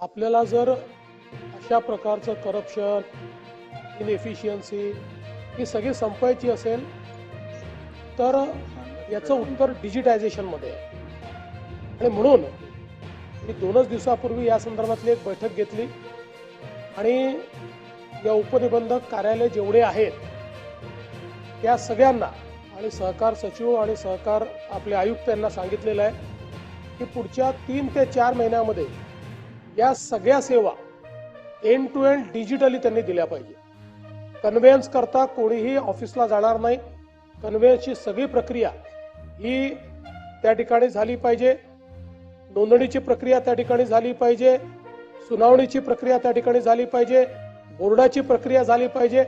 आपल्याला जर अशा प्रकारचं करप्शन इनएफिशियन्सी ही सगळी संपवायची असेल तर याचं उत्तर डिजिटायझेशनमध्ये आहे. आणि म्हणून मी दोनच दिवसापूर्वी या संदर्भातली एक बैठक घेतली. आणि या उपनिबंधक कार्यालय जेवढे आहेत त्या सगळ्यांना आणि सहकार सचिव आणि सहकार आपले आयुक्त यांना सांगितलेलं आहे की पुढच्या तीन ते चार महिन्यामध्ये या सगळ्या सेवा एंड टू एंड डिजिटली त्यांनी दिल्या पाहिजे. कन्व्हेन्स करता कोणीही ऑफिसला जाणार नाही. कन्व्हेन्सची सगळी प्रक्रिया ही त्या ठिकाणी झाली पाहिजे. नोंदणीची प्रक्रिया त्या ठिकाणी झाली पाहिजे. सुनावणीची प्रक्रिया त्या ठिकाणी झाली पाहिजे. बोर्डाची प्रक्रिया झाली पाहिजे.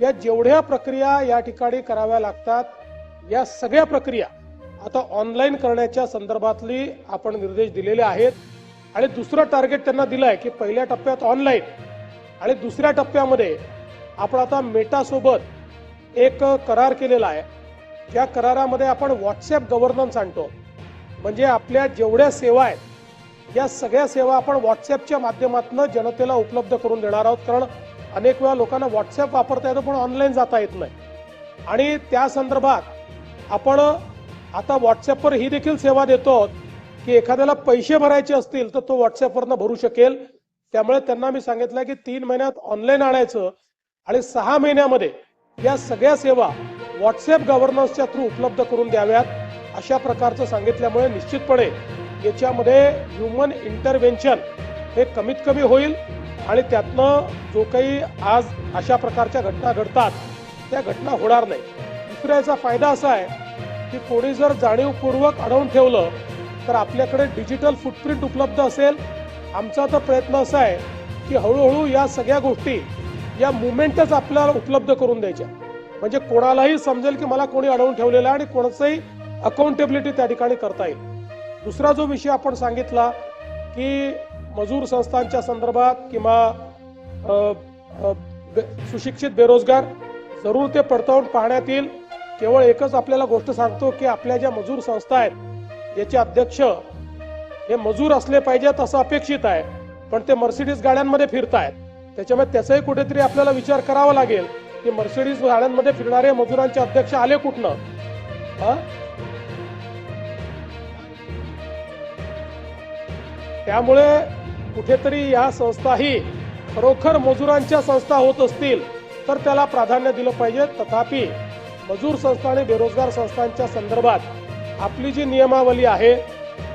या जेवढ्या प्रक्रिया या ठिकाणी कराव्या लागतात या सगळ्या प्रक्रिया आता ऑनलाईन करण्याच्या संदर्भातली आपण निर्देश दिलेले आहेत. आणि दुसरं टार्गेट त्यांना दिलं आहे की पहिल्या टप्प्यात ऑनलाईन आणि दुसऱ्या टप्प्यामध्ये आपण आता मेटासोबत एक करार केलेला आहे. त्या करारामध्ये आपण व्हॉट्सॲप गव्हर्नन्स आणतो. म्हणजे आपल्या जेवढ्या सेवा आहेत या सगळ्या सेवा आपण व्हॉट्सॲपच्या माध्यमातून जनतेला उपलब्ध करून देणार आहोत. कारण अनेक वेळा लोकांना व्हॉट्सॲप वापरता येतं पण ऑनलाईन जाता येत नाही. आणि त्या संदर्भात आपण आता व्हॉट्सॲपवर ही देखील सेवा देतो की एखाद्याला पैसे भरायचे असतील तर तो व्हॉट्सअपवरनं भरू शकेल. त्यामुळे त्यांना मी सांगितलं की तीन महिन्यात ऑनलाईन आणायचं आणि सहा महिन्यामध्ये या सगळ्या सेवा व्हॉट्सअप गव्हर्नन्सच्या थ्रू उपलब्ध करून द्याव्यात अशा प्रकारचं सांगितल्यामुळे निश्चितपणे याच्यामध्ये ह्युमन इंटरव्हेन्शन हे कमीत कमी होईल आणि त्यातनं जो काही आज अशा प्रकारच्या घटना घडतात त्या घटना होणार नाही. दुसऱ्याचा फायदा असा आहे की कोणी जर जाणीवपूर्वक अडवून ठेवलं तर आपल्याकडे डिजिटल फुटप्रिंट उपलब्ध असेल. आमचा तर प्रयत्न असा आहे की हळूहळू या सगळ्या गोष्टी या मुवमेंटच आपल्याला उपलब्ध करून द्यायच्या. म्हणजे कोणालाही समजेल की मला कोणी अडवून ठेवलेलं आहे आणि कोणाचंही अकाउंटेबिलिटी त्या ठिकाणी करता येईल. दुसरा जो विषय आपण सांगितला की मजूर संस्थांच्या संदर्भात किंवा बे- सुशिक्षित बेरोजगार जरूर ते पडताळून पाहण्यात येईल. केवळ एकच आपल्याला गोष्ट सांगतो की आपल्या ज्या मजूर संस्था आहेत याचे अध्यक्ष हे मजूर असले पाहिजेत असं अपेक्षित आहे. पण ते मर्सिडीज गाड्यांमध्ये फिरतायत. त्याच्यामुळे त्याचाही कुठेतरी आपल्याला विचार करावा लागेल की मर्सिडीज गाड्यांमध्ये फिरणारे मजुरांचे अध्यक्ष आले कुठनं? हा? त्यामुळे कुठेतरी या संस्थाही खरोखर मजुरांच्या संस्था होत असतील तर त्याला प्राधान्य दिलं पाहिजे. तथापि मजूर संस्था आणि बेरोजगार संस्थांच्या संदर्भात आपली जी नियमावली आहे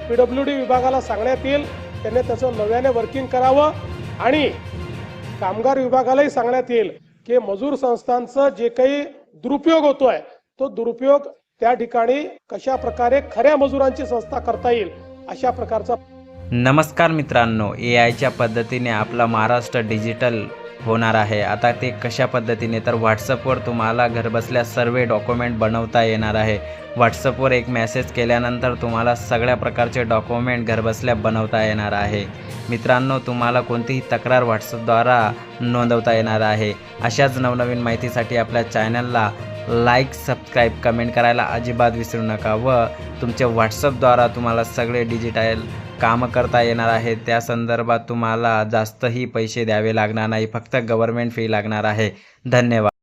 पीडब्ल्यू डी विभागाला सांगण्यात येईल. त्याने त्याचं नव्याने वर्किंग करावं आणि कामगार विभागालाही सांगण्यात येईल की मजूर संस्थांचं जे काही दुरुपयोग होतोय तो दुरुपयोग त्या ठिकाणी कशा प्रकारे खऱ्या मजुरांची संस्था करता येईल अशा प्रकारचा नमस्कार मित्रांनो ए आयच्या पद्धतीने आपला महाराष्ट्र डिजिटल होणार आहे. आता ते कशा पद्धतीने? तर व्हॉट्सअपवर तुम्हाला घरबसल्या सर्व डॉक्युमेंट बनवता येणार आहे. व्हॉट्सअपवर एक मेसेज केल्यानंतर तुम्हाला सगळ्या प्रकारचे डॉक्युमेंट घरबसल्या बनवता येणार आहे. मित्रांनो तुम्हाला कोणतीही तक्रार व्हॉट्सअपद्वारा नोंदवता येणार आहे. अशाच नवनवीन माहितीसाठी आपल्या चॅनलला लाईक सबस्क्राईब कमेंट करायला अजिबात विसरू नका व तुमच्या व्हॉट्सअपद्वारा तुम्हाला सगळे डिजिटल कामं करता येणार आहे. त्या संदर्भात तुम्हाला जास्तही पैसे द्यावे लागणार नाही. फक्त गव्हर्मेंट फी लागणार आहे. धन्यवाद.